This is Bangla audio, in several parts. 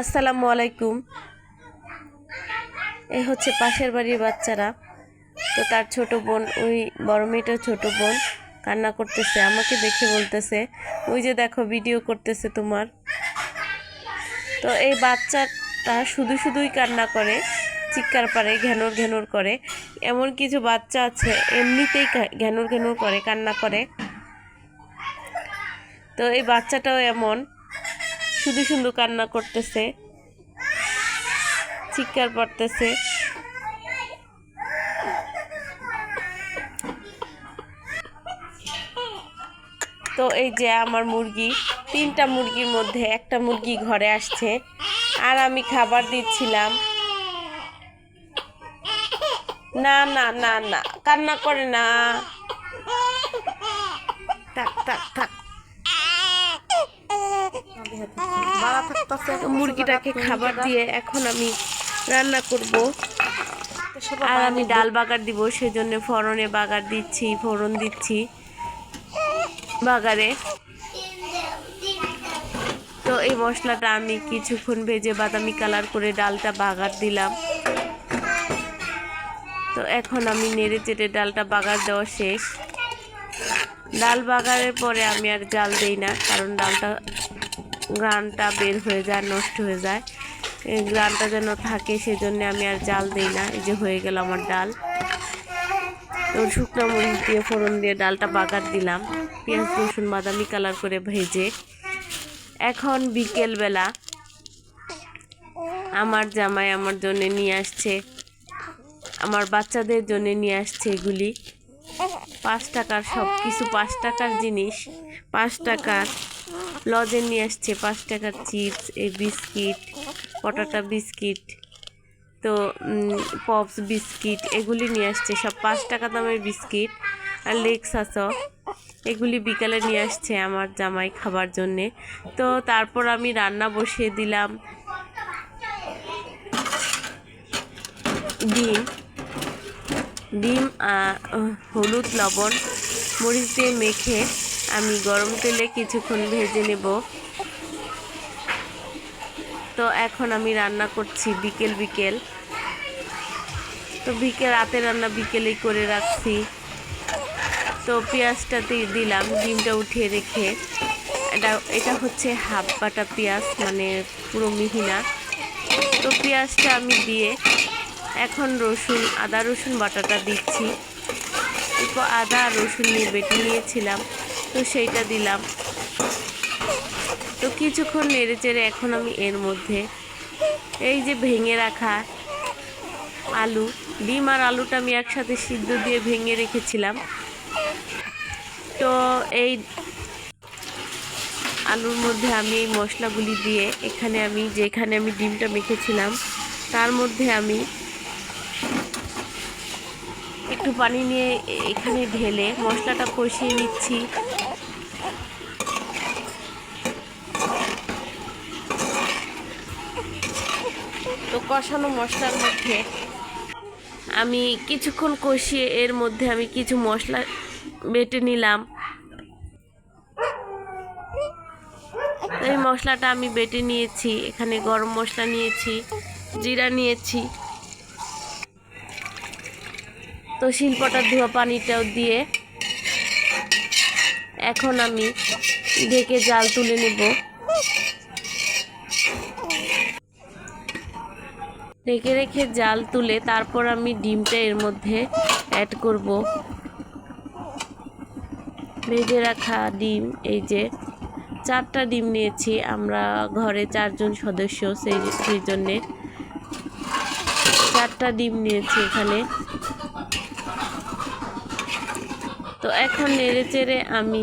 আসসালামু আলাইকুম। এই হচ্ছে পাশের বাড়ির বাচ্চারা। তো তার ছোট বোন, ওই বড় মেয়েটার ছোট বোন কান্না করতেছে, আমাকে দেখে বলতেছে, ওই যে দেখো ভিডিও করতেছে তোমার। তো এই বাচ্চাটা শুধু শুধুই কান্না করে, চিৎকার পারে, ঘ্যানোর ঘ্যানোর করে। এমন কিছু বাচ্চা আছে, এমনিতেই ঘ্যানোর ঘ্যানোর করে, কান্না করে। তো এই বাচ্চাটাও এমন শুধু শুধু কান্না করতেছে। চিৎকার পড়তেছে তো এই যে আমার মুরগি, তিনটা মুরগির মধ্যে একটা মুরগি ঘরে আসছে, আর আমি খাবার দিচ্ছিলাম। না না না না, কান্না করে না। থাক থাক থাক। মুরগিটাকে খাবার দিয়ে এখন আমি রান্না করব। আর আমি ডাল বাগার দিব, সেজন্য ফোড়নে বাগার দিচ্ছি, ফোড়ন দিচ্ছি বাগারে। তো এই মশলাটা আমি কিছুক্ষণ ভেজে বাদামি কালার করে ডালটা বাগার দিলাম। তো এখন আমি নেড়ে চেড়ে ডালটা বাগার দেওয়া শেষ। ডাল বাগারের পরে আমি আর জাল দেই না, কারণ ডালটা গ্রানটা বের হয়ে যায়, নষ্ট হয়ে যায়। গ্রানটা যেন থাকে সেজন্য আমি আর জাল দিই না, এই যে হয়ে গেল আমার ডাল। তো শুকনো মরিচ দিয়ে, ফোড়ন দিয়ে ডালটা বাগার দিলাম। পেঁয়াজ, রসুন, বাদামি কালার করে ভেজে। এখন বিকেলবেলা আমার জামাই আমার জন্য নিয়ে আসছে, আমার বাচ্চাদের জন্য নিয়ে আসছে এগুলি। পাঁচ টাকার সব কিছু পাঁচ টাকার জিনিস, পাঁচ টাকার লজেন নিয়ে আসছে পাঁচ টাকার চিপস, এই বিস্কিট, পটাটা বিস্কিট, তো পপস বিস্কিট, এগুলি নিয়ে আসছে। সব পাঁচ টাকা দামের বিস্কিট আর লেক্স আসো এগুলি বিকালে নিয়ে আসছে আমার জামাই খাবার জন্যে। তো, তারপর আমি রান্না বসিয়ে দিলাম। ডিম ডিম হলুদ, লবণ, মরিচ দিয়ে মেখে আমি গরম তেলে কিছুক্ষণ ভেজে নেব। তো এখন আমি রান্না করছি বিকেল বিকেল। তো বিকেল, রাতে রান্না বিকেলেই করে রাখছি। তো পেঁয়াজটা দিয়ে দিলাম, ডিমটা উঠিয়ে রেখে। এটা এটা হচ্ছে হাফ বাটা পেঁয়াজ মানে পুরো মিহিনা তো পেঁয়াজটা আমি দিয়ে এখন রসুন, আদা রসুন বাটাটা দিচ্ছি। আদা রসুন নিয়ে বেটে নিয়েছিলাম। তো সেইটা দিলাম। তো কিছুক্ষণ নেড়ে চেড়ে এখন আমি এর মধ্যে এই যে ভেঙে রাখা আলু, ডিম আর আলুটা আমি একসাথে সিদ্ধ দিয়ে ভেঙে রেখেছিলাম। তো এই আলুর মধ্যে আমি এই মশলাগুলি দিয়ে এখানে আমি যেখানে আমি ডিমটা মেখেছিলাম, তার মধ্যে আমি একটু পানি নিয়ে এখানে ঢেলে মশলাটা কষিয়ে নিচ্ছি। তো কষানো মশলার মধ্যে আমি কিছুক্ষণ কষিয়ে এর মধ্যে আমি কিছু মশলা বেটে নিলাম। এই মশলাটা আমি বেটে নিয়েছি, এখানে গরম মশলা নিয়েছি, জিরা নিয়েছি। তো শিল্পটার ধোয়া পানিটাও দিয়ে এখন আমি ঢেকে জাল তুলে নেব। ঢেকে রেখে জাল তুলে তারপর আমি ডিমটা এর মধ্যে অ্যাড করব। ভেজে রাখা ডিম, এই যে চারটা ডিম নিয়েছি আমরা ঘরে চারজন সদস্য, সেই সেই জন্যে চারটা ডিম নিয়েছি এখানে। তো এখন নেড়ে চেড়ে আমি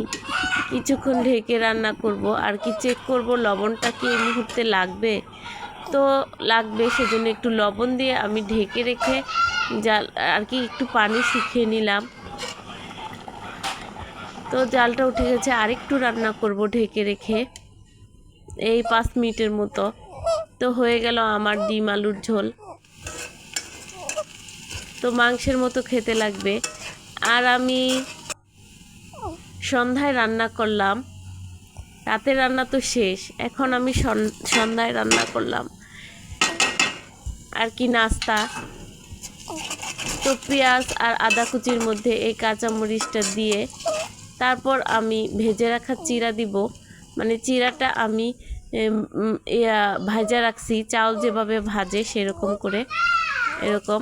কিছুক্ষণ ঢেকে রান্না করব। আর কি চেক করব, লবণটা কি এই মুহূর্তে লাগবে? তো লাগবে, সেজন্য একটু লবণ দিয়ে আমি ঢেকে রেখে জাল আর কি একটু পানি শুকিয়ে নিলাম। তো জালটা উঠে গেছে, আরেকটু রান্না করব ঢেকে রেখে। এই পাঁচ মিনিটের মতো। তো হয়ে গেল আমার ডিম আলুর ঝোল। তো মাংসের মতো খেতে লাগবে। আর আমি সন্ধ্যায় রান্না করলাম। রাতের রান্না তো শেষ। এখন আমি সন- সন্ধ্যায় রান্না করলাম। আর কি নাস্তা? তো পেঁয়াজ আর আদা কুচির মধ্যে এই কাঁচামরিচটা দিয়ে তারপর আমি ভেজে রাখা চিরা দিব। মানে চিরাটা আমি ভাজা রাখছি। চাউল যেভাবে ভাজে সেরকম করে, এরকম।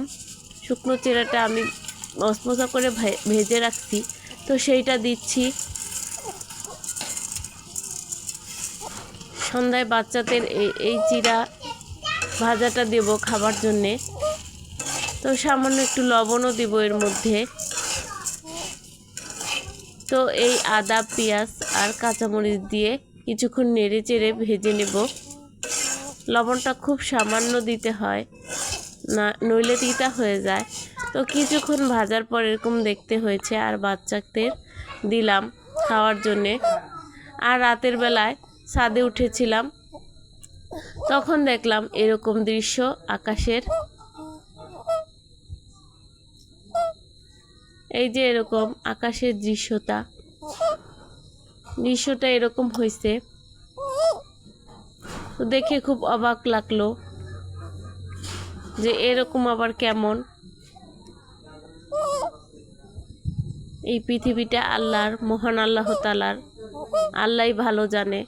শুকনো চিরাটা আমি মশমশা করে ভেজে রাখছি। তো সেইটা দিচ্ছি। সন্ধ্যায় বাচ্চাদের এই চিরা ভাজাটা দেব খাবার জন্যে। তো সামান্য একটু লবণও দিব এর মধ্যে। তো এই আদা, পেঁয়াজ আর কাঁচামরিচ দিয়ে কিছুক্ষণ নেড়ে চেড়ে ভেজে নেব। লবণটা খুব সামান্য দিতে হয়, না, নইলে তিতা হয়ে যায়। তো কিছুক্ষণ ভাজার পর এরকম দেখতে হয়েছে আর বাচ্চাদের দিলাম খাওয়ার জন্যে। আর রাতের বেলায় ছাদে উঠেছিলাম তখন দেখলাম এরকম দৃশ্য আকাশের। এই যে এরকম আকাশের দৃশ্যটা। দৃশ্যটা এরকম হয়েছে দেখে খুব অবাক লাগল যে এরকম আবার কেমন। এই পৃথিবীটা আল্লাহর, মহান আল্লাহ তালার আল্লাহই ভালো জানে।